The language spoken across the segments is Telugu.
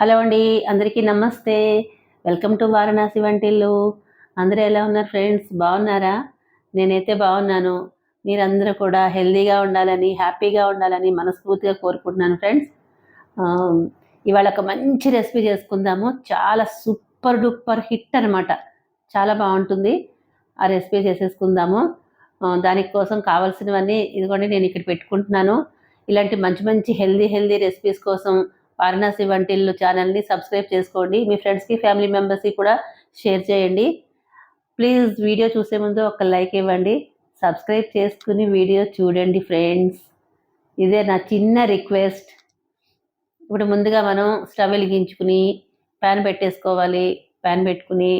హలో అండి అందరికీ నమస్తే. వెల్కమ్ టు వారణాసి వంటిల్లు. అందరూ ఎలా ఉన్నారు ఫ్రెండ్స్? బాగున్నారా? నేనైతే బాగున్నాను. మీరందరూ కూడా హెల్దీగా ఉండాలని హ్యాపీగా ఉండాలని మనస్ఫూర్తిగా కోరుకుంటున్నాను ఫ్రెండ్స్. ఇవాళ ఒక మంచి రెసిపీ చేసుకుందాము. చాలా సూపర్ డూపర్ హిట్ అనమాట చాలా బాగుంటుంది. ఆ రెసిపీ చేసేసుకుందాము. దానికోసం కావాల్సినవన్నీ ఇదిగోండి నేను ఇక్కడ పెట్టుకుంటున్నాను. ఇలాంటి మంచి మంచి హెల్దీ హెల్దీ రెసిపీస్ కోసం వారణాసి వంటిల్లు ఛానల్ని సబ్స్క్రైబ్ చేసుకోండి. మీ ఫ్రెండ్స్కి ఫ్యామిలీ మెంబర్స్కి కూడా షేర్ చేయండి. ప్లీజ్ వీడియో చూసే ముందు ఒక లైక్ ఇవ్వండి. సబ్స్క్రైబ్ చేసుకుని వీడియో చూడండి ఫ్రెండ్స్ ఇదే నా చిన్న రిక్వెస్ట్ ఇప్పుడు ముందుగా మనం స్టవ్ వెలిగించుకుని ప్యాన్ పెట్టేసుకోవాలి. ప్యాన్ పెట్టుకుని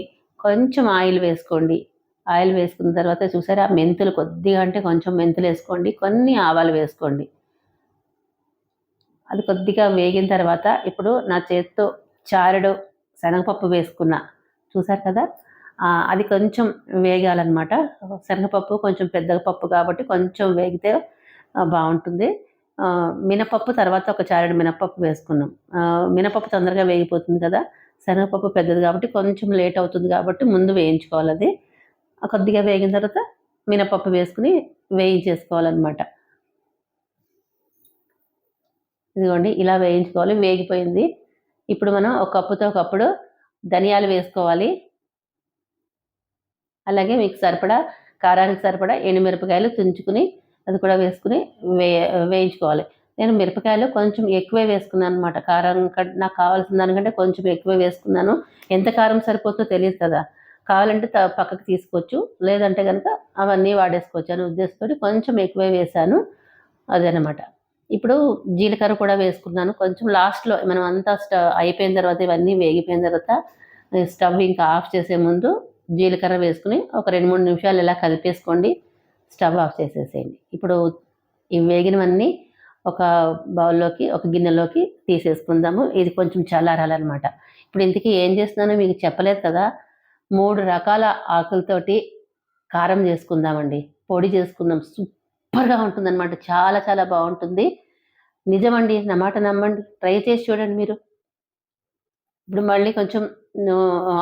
కొంచెం ఆయిల్ వేసుకోండి. ఆయిల్ వేసుకున్న తర్వాత చూసారా మెంతులు కొద్దిగా అంటే కొంచెం మెంతులు వేసుకోండి. కొన్ని ఆవాలు వేసుకోండి. అది కొద్దిగా వేగిన తర్వాత ఇప్పుడు నా చేత్తో చారెడు శనగపప్పు వేసుకున్నా. చూసారు కదా? అది కొంచెం వేగాలన్నమాట. శనగపప్పు కొంచెం పెద్ద పప్పు కాబట్టి కొంచెం వేగితే బాగుంటుంది. మినపప్పు తర్వాత ఒక చారెడు మినపప్పు వేసుకున్నాం. మినపప్పు తొందరగా వేగిపోతుంది కదా? శనగపప్పు పెద్దది కాబట్టి కొంచెం లేట్ అవుతుంది కాబట్టి ముందు వేయించుకోవాలి అది. కొద్దిగా వేగిన తర్వాత మినపప్పు వేసుకుని వేయించేసుకోవాలన్నమాట. ఇదిగోండి ఇలా వేయించుకోవాలి వేగిపోయింది. ఇప్పుడు మనం ఒక కప్పుతో ఒకప్పుడు ధనియాలు వేసుకోవాలి. అలాగే మీకు సరిపడా కారానికి సరిపడా ఎండుమిరపకాయలు తుంచుకుని అది కూడా వేసుకుని వే వేయించుకోవాలి. నేను మిరపకాయలు కొంచెం ఎక్కువే వేసుకున్నాను అనమాట కారం నాకు కావాల్సిన దానికంటే కొంచెం ఎక్కువే వేసుకున్నాను. ఎంత కారం సరిపోతుందో తెలియదు కదా. కావాలంటే పక్కకు తీసుకోవచ్చు. లేదంటే కనుక అవన్నీ వాడేసుకోవచ్చు అనే ఉద్దేశంతో కొంచెం ఎక్కువే వేసాను అదనమాట ఇప్పుడు జీలకర్ర కూడా వేసుకున్నాను. కొంచెం లాస్ట్లో మనం అంతా స్టవ్ అయిపోయిన తర్వాత ఇవన్నీ వేగిపోయిన తర్వాత స్టవ్ ఇంకా ఆఫ్ చేసే ముందు జీలకర్ర వేసుకుని ఒక రెండు మూడు నిమిషాలు ఇలా కలిపేసుకోండి. స్టవ్ ఆఫ్ చేసేసేయండి. ఇప్పుడు ఈ వేగినవన్నీ ఒక బౌల్లోకి ఒక గిన్నెలోకి తీసేసుకుందాము. ఇది కొంచెం చల్లారాలన్నమాట. ఇప్పుడు ఇంతకీ ఏం చేస్తున్నానో మీకు చెప్పలేదు కదా. మూడు రకాల ఆకులతోటి కారం చేసుకుందామండి. పొడి చేసుకుందాం. సూపర్గా ఉంటుందన్నమాట. చాలా చాలా బాగుంటుంది. నిజమండి నా మాట నమ్మండి. ట్రై చేసి చూడండి మీరు. ఇప్పుడు మళ్ళీ కొంచెం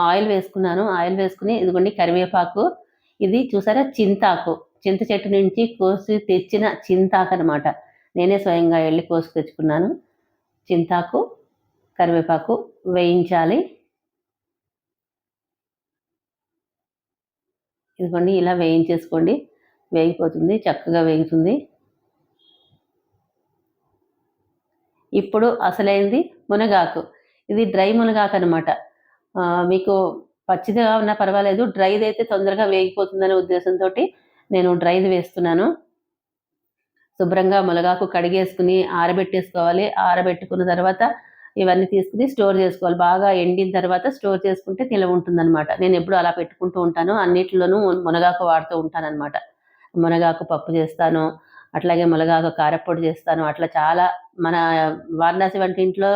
ఆయిల్ వేసుకున్నాను. ఆయిల్ వేసుకుని ఇదిగోండి కరివేపాకు. ఇది చూసారా? చింతాకు. చింత చెట్టు నుంచి కోసి తెచ్చిన చింతాకు అనమాట నేనే స్వయంగా వెళ్ళి కోసి తెచ్చుకున్నాను. చింతాకు కరివేపాకు వేయించాలి. ఇదిగోండి ఇలా వేయించేసుకోండి. వేగిపోతుంది చక్కగా వేగుతుంది. ఇప్పుడు అసలైంది మునగాకు. ఇది డ్రై మునగాకు అనమాట మీకు పచ్చిదిగా ఉన్నా పర్వాలేదు డ్రైది అయితే తొందరగా వేగిపోతుందనే ఉద్దేశంతో నేను డ్రైది వేస్తున్నాను. శుభ్రంగా మునగాకు కడిగేసుకుని ఆరబెట్టేసుకోవాలి. ఆరబెట్టుకున్న తర్వాత ఇవన్నీ తీసుకుని స్టోర్ చేసుకోవాలి. బాగా ఎండిన తర్వాత స్టోర్ చేసుకుంటే నిలవ ఉంటుందన్నమాట. నేను ఎప్పుడు అలా పెట్టుకుంటూ ఉంటాను. అన్నిటిలోనూ మునగాకు వాడుతూ ఉంటాను అనమాట మునగాకు పప్పు చేస్తాను అట్లాగే మునగాకు కారపొడి చేస్తాను అట్లా చాలా మన వారణాసి వంటింట్లో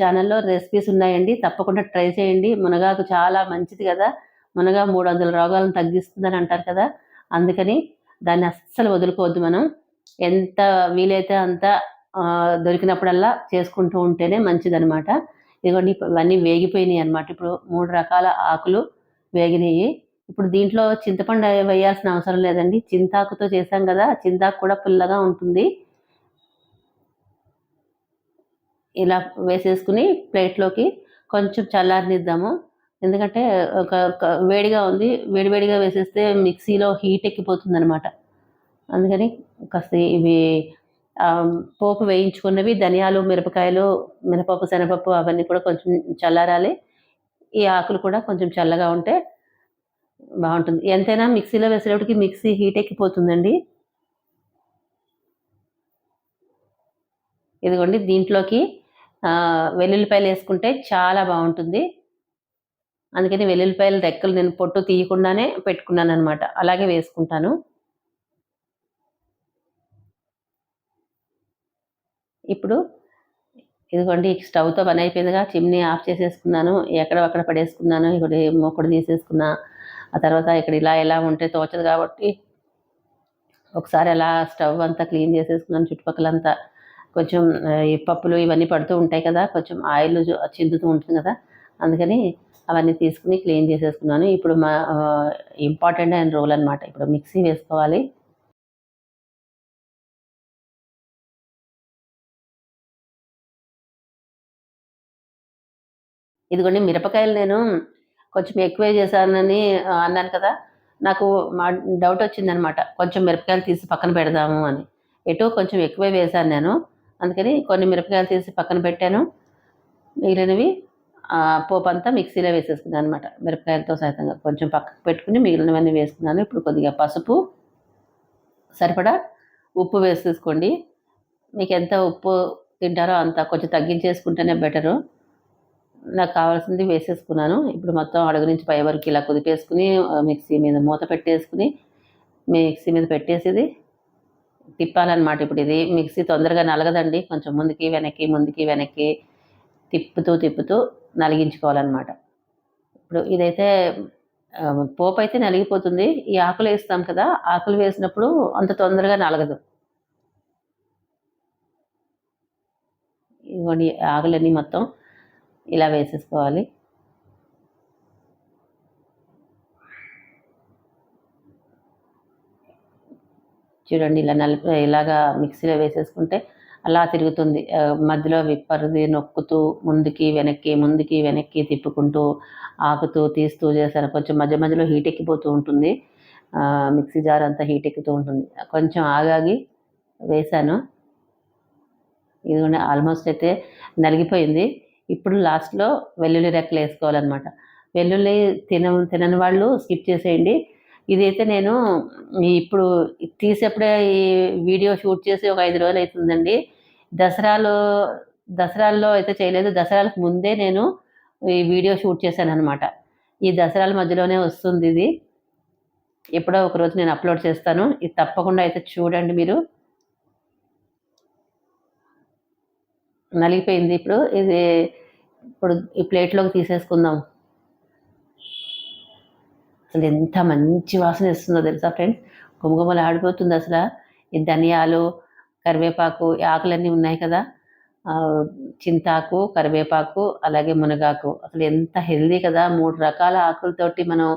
ఛానల్లో రెసిపీస్ ఉన్నాయండి. తప్పకుండా ట్రై చేయండి. మునగాకు చాలా మంచిది కదా. మునగా మూడు వందల రోగాలను తగ్గిస్తుందని అంటారు కదా. అందుకని దాన్ని అస్సలు వదులుకోవద్దు మనం. ఎంత వీలైతే అంత దొరికినప్పుడల్లా చేసుకుంటూ ఉంటేనే మంచిదనమాట ఇదిగోండి ఇవన్నీ వేగిపోయినాయి అనమాట ఇప్పుడు మూడు రకాల ఆకులు వేగినాయి. ఇప్పుడు దీంట్లో చింతపండు వేయాల్సిన అవసరం లేదండి. చింతాకుతో చేసాం కదా చింతాకు కూడా పుల్లగా ఉంటుంది. ఇలా వేసేసుకుని ప్లేట్లోకి కొంచెం చల్లారనిద్దాము. ఎందుకంటే ఒక వేడిగా ఉంది. వేడివేడిగా వేసేస్తే మిక్సీలో హీట్ ఎక్కిపోతుంది అనమాట అందుకని కాస్త ఇవి పోపు వేయించుకున్నవి ధనియాలు మిరపకాయలు మినపప్పు శనగపప్పు అవన్నీ కూడా కొంచెం చల్లారాలి. ఈ ఆకులు కూడా కొంచెం చల్లగా ఉంటే బాగుంటుంది. ఎంతైనా మిక్సీలో వేసేటప్పటికి మిక్సీ హీట్ ఎక్కిపోతుందండి. ఇదిగోండి దీంట్లోకి వెల్లుల్లిపాయలు వేసుకుంటే చాలా బాగుంటుంది. అందుకని వెల్లుల్లిపాయలు రెక్కలు నేను పొట్టు తీయకుండానే పెట్టుకున్నాను అనమాట అలాగే వేసుకుంటాను. ఇప్పుడు ఇదిగోండి స్టవ్తో పని అయిపోయిందిగా. చిమ్నీ ఆఫ్ చేసేసుకున్నాను. ఎక్కడ అక్కడ పడేసుకున్నాను. ఇక్కడ మొక్కడు తీసేసుకున్నా. ఆ తర్వాత ఇక్కడ ఇలా ఎలా ఉంటే తోచదు కాబట్టి ఒకసారి అలా స్టవ్ అంతా క్లీన్ చేసేసుకున్నాను చుట్టుపక్కలంతా. కొంచెం ఈ పప్పులు ఇవన్నీ పడుతూ ఉంటాయి కదా కొంచెం ఆయిల్ చిందుతూ ఉంటుంది కదా అందుకని అవన్నీ తీసుకుని క్లీన్ చేసేసుకున్నాను. ఇప్పుడు మా ఇంపార్టెంట్ అయిన రోల్ అనమాట ఇప్పుడు మిక్సీ వేసుకోవాలి. ఇదిగోండి మిరపకాయలు నేను కొంచెం ఎక్కువే చేశానని అన్నాను కదా. నాకు మా డౌట్ వచ్చిందనమాట. కొంచెం మిరపకాయలు తీసి పక్కన పెడదాము అని. ఎటో కొంచెం ఎక్కువే వేశాను నేను. అందుకని కొన్ని మిరపకాయలు తీసి పక్కన పెట్టాను. మిగిలినవి పోపు అంతా మిక్సీలో వేసేసుకున్నాను అనమాట. మిరపకాయలతో సహితంగా కొంచెం పక్కకు పెట్టుకుని మిగిలినవన్నీ వేసుకున్నాను. ఇప్పుడు కొద్దిగా పసుపు సరిపడా ఉప్పు వేసేసుకోండి. మీకు ఎంత ఉప్పు తింటారో అంత కొంచెం తగ్గించేసుకుంటేనే బెటరు. నాకు కావాల్సింది వేసేసుకున్నాను. ఇప్పుడు మొత్తం అడుగు నుంచి పై వరకు ఇలా కుదిపేసుకుని మిక్సీ మీద మూత పెట్టేసుకుని మిక్సీ మీద పెట్టేసేది. తిప్పాలన్నమాట ఇప్పుడు ఇది. మిక్సీ తొందరగా నలగదండి. కొంచెం ముందుకి వెనక్కి ముందుకి వెనక్కి తిప్పుతూ తిప్పుతూ నలిగించుకోవాలన్నమాట. ఇప్పుడు ఇదైతే పోపు అయితే నలిగిపోతుంది. ఈ ఆకులు వేస్తాం కదా ఆకులు వేసినప్పుడు అంత తొందరగా నలగదు. ఇదిగోండి ఆకులన్నీ మొత్తం ఇలా వేసేసుకోవాలి. చూడండి ఇలా నలిపి ఇలాగా మిక్సీలో వేసేసుకుంటే అలా తిరుగుతుంది. మధ్యలో విప్పరిది నొక్కుతూ ముందుకి వెనక్కి ముందుకి వెనక్కి తిప్పుకుంటూ ఆకుతూ తీస్తూ చేశాను కొంచెం మధ్య మధ్యలో హీట్ ఎక్కిపోతూ ఉంటుంది. మిక్సీ జార్ అంతా హీట్ ఎక్కుతూ ఉంటుంది. కొంచెం ఆగాగి వేశాను. ఇదిగోండి ఆల్మోస్ట్ అయితే నలిగిపోయింది. ఇప్పుడు లాస్ట్లో వెల్లుల్లి రెక్కలు వేసుకోవాలన్నమాట. వెల్లుల్లి తిన తినని వాళ్ళు స్కిప్ చేసేయండి. ఇదైతే నేను ఇప్పుడు తీసేప్పుడే ఈ వీడియో షూట్ చేసి ఒక ఐదు రోజులు అవుతుందండి. దసరాలో దసరాల్లో అయితే చేయలేదు. దసరాలకు ముందే నేను ఈ వీడియో షూట్ చేశాను అనమాట ఈ దసరాల మధ్యలోనే వస్తుంది ఇది. ఎప్పుడో ఒక రోజు నేను అప్లోడ్ చేస్తాను. ఇది తప్పకుండా అయితే చూడండి మీరు. నలిగిపోయింది. ఇప్పుడు ఇది ఇప్పుడు ఈ ప్లేట్లోకి తీసేసుకుందాం. అసలు ఎంత మంచి వాసన ఇస్తుందో తెలుసా ఫ్రెండ్స్? గుమగుమలు ఆడిపోతుంది అసలు. ఈ ధనియాలు కరివేపాకు ఈ ఆకులన్నీ ఉన్నాయి కదా. చింతాకు కరివేపాకు అలాగే మునగాకు. అసలు ఎంత హెల్దీ కదా. మూడు రకాల ఆకులతోటి మనం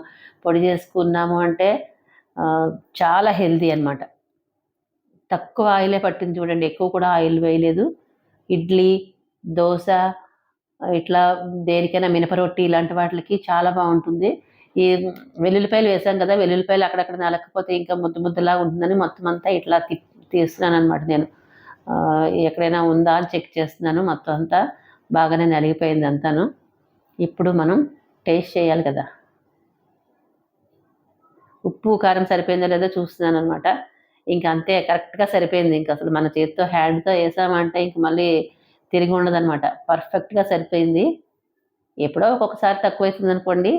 పొడి చేసుకున్నాము అంటే చాలా హెల్దీ అన్నమాట. తక్కువ ఆయిలే పట్టింది చూడండి. ఎక్కువ కూడా ఆయిల్ వేయలేదు. ఇడ్లీ దోశ ఇట్లా దేనికైనా మినప రొట్టి ఇలాంటి వాటికి చాలా బాగుంటుంది. ఈ వెల్లుల్లిపాయలు వేసాం కదా వెల్లుల్లిపాయలు అక్కడక్కడ నలకపోతే ఇంకా ముద్దు ముద్దలా ఉంటుందని మొత్తం అంతా ఇట్లా తి తీస్తున్నాను అనమాట నేను ఎక్కడైనా ఉందా అని చెక్ చేస్తున్నాను మొత్తం అంతా. బాగానే నలిగిపోయింది అంతాను. ఇప్పుడు మనం టేస్ట్ చేయాలి కదా. ఉప్పు కారం సరిపోయిందో లేదో చూస్తున్నాను అనమాట ఇంకా అంతే కరెక్ట్గా సరిపోయింది. ఇంకా అసలు మన చేతితో హ్యాండ్తో వేసామంటే ఇంక మళ్ళీ తిరిగి ఉండదనమాట పర్ఫెక్ట్గా సరిపోయింది. ఎప్పుడో ఒక్కొక్కసారి తక్కువ అవుతుంది అనుకోండి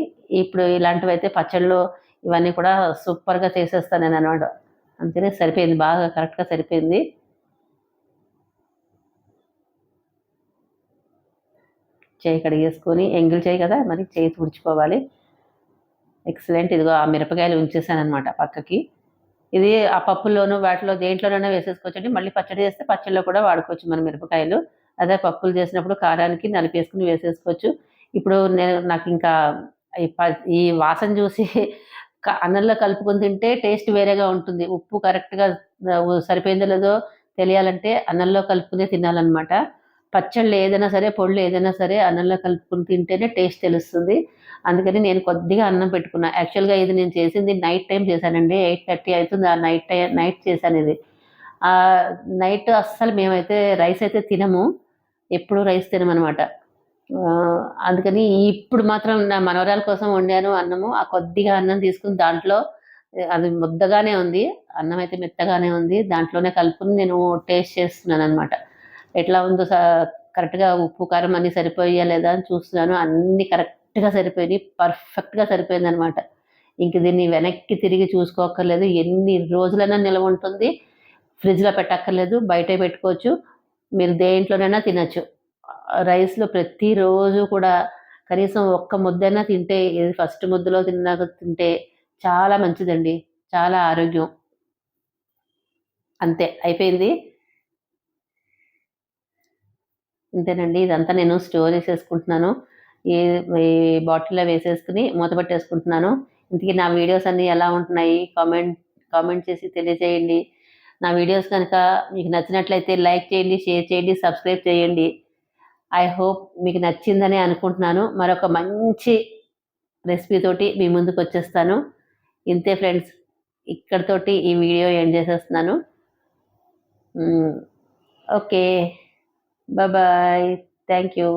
ఇప్పుడు ఇలాంటివి అయితే పచ్చళ్ళు ఇవన్నీ కూడా సూపర్గా చేసేస్తాను నేను అనమాట అంతేనే సరిపోయింది. బాగా కరెక్ట్గా సరిపోయింది. చేయి కడిగేసుకొని ఎంగిల్ చేయి కదా మరి చేయి తుడుచుకోవాలి. ఎక్సలెంట్. ఇదిగో ఆ మిరపకాయలు ఉంచేసాను అనమాట పక్కకి. ఇది ఆ పప్పుల్లోనూ వాటిలో దేంట్లోనైనా వేసేసుకోవచ్చండి. మళ్ళీ పచ్చడి చేస్తే పచ్చడిలో కూడా వాడుకోవచ్చు మన మిరపకాయలు. అదే పప్పులు చేసినప్పుడు కారానికి నలిపేసుకుని వేసేసుకోవచ్చు. ఇప్పుడు నేను నాకు ఇంకా ఈ వాసన చూసి అన్నంలో కలుపుకొని తింటే టేస్ట్ వేరేగా ఉంటుంది. ఉప్పు కరెక్ట్గా సరిపోయిందో లేదో తెలియాలంటే అన్నంలో కలుపుకునే తినాలన్నమాట. పచ్చళ్ళు ఏదైనా సరే పొళ్ళు ఏదైనా సరే అన్నంలో కలుపుకుని తింటేనే టేస్ట్ తెలుస్తుంది. అందుకని నేను కొద్దిగా అన్నం పెట్టుకున్నా. యాక్చువల్గా ఇది నేను చేసింది నైట్ టైం చేశానండి. ఎయిట్ థర్టీ అవుతుంది ఆ నైట్ టైం నైట్ చేశాను ఇది. ఆ నైట్ అస్సలు మేమైతే రైస్ అయితే తినము. ఎప్పుడు రైస్ తినమనమాట అందుకని ఇప్పుడు మాత్రం నా మనవరాల కోసం వండాను అన్నము. ఆ కొద్దిగా అన్నం తీసుకుని దాంట్లో అది ముద్దగానే ఉంది. అన్నం అయితే మెత్తగానే ఉంది. దాంట్లోనే కలుపుకుని నేను టేస్ట్ చేస్తున్నాను అనమాట ఎట్లా ఉందో స- కరెక్ట్గా ఉప్పు కారం అన్ని సరిపోయా లేదా అని చూస్తున్నాను. అన్ని కరెక్ట్గా సరిపోయినాయి పర్ఫెక్ట్గా సరిపోయింది అనమాట ఇంక దీన్ని వెనక్కి తిరిగి చూసుకోక్కర్లేదు. ఎన్ని రోజులైనా నిల్వ ఉంటుంది. ఫ్రిడ్జ్లో పెట్టక్కర్లేదు. బయటే పెట్టుకోవచ్చు. మీరు దేంట్లోనైనా తినచ్చు. రైస్లో ప్రతిరోజు కూడా కనీసం ఒక్క ముద్దైనా తింటే ఇది ఫస్ట్ ముద్దలో తిన్నాక తింటే చాలా మంచిదండి. చాలా ఆరోగ్యం. అంతే. అయిపోయింది. అంతేనండి ఇదంతా నేను స్టోర్ చేసేసుకుంటున్నాను. ఈ బాటిల్లో వేసేసుకుని మూత పట్టేసుకుంటున్నాను. ఇంతకీ నా వీడియోస్ అన్నీ ఎలా ఉంటున్నాయి? కామెంట్ కామెంట్ చేసి తెలియజేయండి. నా వీడియోస్ కనుక మీకు నచ్చినట్లయితే లైక్ చేయండి షేర్ చేయండి సబ్స్క్రైబ్ చేయండి. ఐ హోప్ మీకు నచ్చిందని అనుకుంటున్నాను. మరొక మంచి రెసిపీ తోటి మీ ముందుకు వచ్చేస్తాను. ఇంతే ఫ్రెండ్స్ ఇక్కడతోటి ఈ వీడియో ఎండ్ చేసేస్తున్నాను. ఓకే. బాయ్. Thank you.